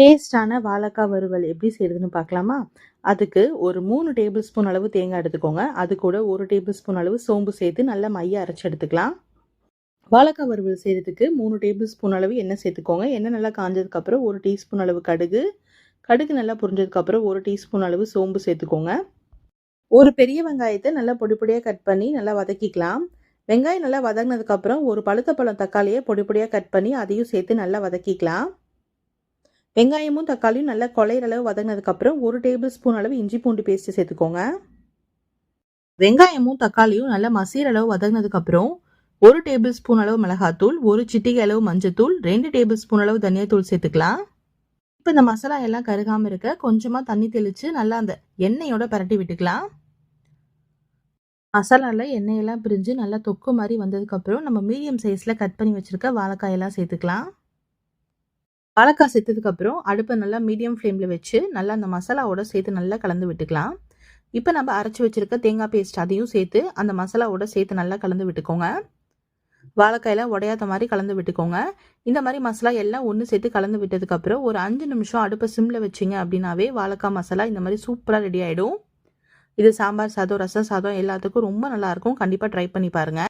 டேஸ்டான வாழைக்காய் வறுவல் எப்படி செய்யறதுன்னு பார்க்கலாமா? அதுக்கு ஒரு மூணு டேபிள் ஸ்பூன் அளவு தேங்காய் எடுத்துக்கோங்க. அது கூட ஒரு டேபிள் ஸ்பூன் அளவு சோம்பு சேர்த்து நல்லா மைய அரைச்சி எடுத்துக்கலாம். வாழைக்காய் வறுவல் செய்கிறதுக்கு மூணு டேபிள் ஸ்பூன் அளவு எண்ணெய் சேர்த்துக்கோங்க. எண்ணெய் நல்லா காஞ்சதுக்கப்புறம் ஒரு டீஸ்பூன் அளவு கடுகு. கடுகு நல்லா புரிஞ்சதுக்கப்புறம் ஒரு டீஸ்பூன் அளவு சோம்பு சேர்த்துக்கோங்க. ஒரு பெரிய வெங்காயத்தை நல்லா பொடி பொடியாக கட் பண்ணி நல்லா வதக்கிக்கலாம். வெங்காயம் நல்லா வதங்கினதுக்கப்புறம் ஒரு பழுத்த பழம் தக்காளியை பொடி பொடியாக கட் பண்ணி அதையும் சேர்த்து நல்லா வதக்கிக்கலாம். வெங்காயமும் தக்காளியும் நல்லா கொலையிற அளவு வதங்கினதுக்கப்புறம் ஒரு டேபிள் ஸ்பூன் அளவு இஞ்சி பூண்டு பேஸ்ட்டு சேர்த்துக்கோங்க. வெங்காயமும் தக்காளியும் நல்லா மசீர அளவு வதங்கினதுக்கப்புறம் ஒரு டேபிள் ஸ்பூன் அளவு மிளகாத்தூள் ஒரு சிட்டிகை அளவு மஞ்சத்தூள் ரெண்டு டேபிள் ஸ்பூன் அளவு தனியாத்தூள் சேர்த்துக்கலாம். இப்போ இந்த மசாலா எல்லாம் கருகாமல் இருக்க கொஞ்சமாக தண்ணி தெளித்து நல்லா அந்த எண்ணெயோட பரட்டி விட்டுக்கலாம். மசாலாவில் எண்ணெயெல்லாம் பிரிஞ்சு நல்லா தொக்கு மாதிரி வந்ததுக்கப்புறம் நம்ம மீடியம் சைஸில் கட் பண்ணி வச்சுருக்க வாழைக்காயெல்லாம் சேர்த்துக்கலாம். வாழைக்காய் சேர்த்ததுக்கப்புறம் அடுப்பை நல்லா மீடியம் ஃப்ளேமில் வச்சு நல்லா அந்த மசாலாவோட சேர்த்து நல்லா கலந்து விட்டுக்கலாம். இப்போ நம்ம அரைச்சி வச்சுருக்க தேங்காய் பேஸ்ட் அதையும் சேர்த்து அந்த மசாலாவோட சேர்த்து நல்லா கலந்து விட்டுக்கோங்க. வாழைக்காயில் உடையாத மாதிரி கலந்து விட்டுக்கோங்க. இந்த மாதிரி மசாலா எல்லாம் ஒன்று சேர்த்து கலந்து விட்டதுக்கப்புறம் ஒரு அஞ்சு நிமிஷம் அடுப்பை சிம்மில் வச்சிங்க அப்படின்னாவே வாழைக்காய் மசாலா இந்த மாதிரி சூப்பராக ரெடி ஆகிடும் இது சாம்பார் சாதம் ரசம் சாதம் எல்லாத்துக்கும் ரொம்ப நல்லாயிருக்கும் கண்டிப்பாக ட்ரை பண்ணி பாருங்கள்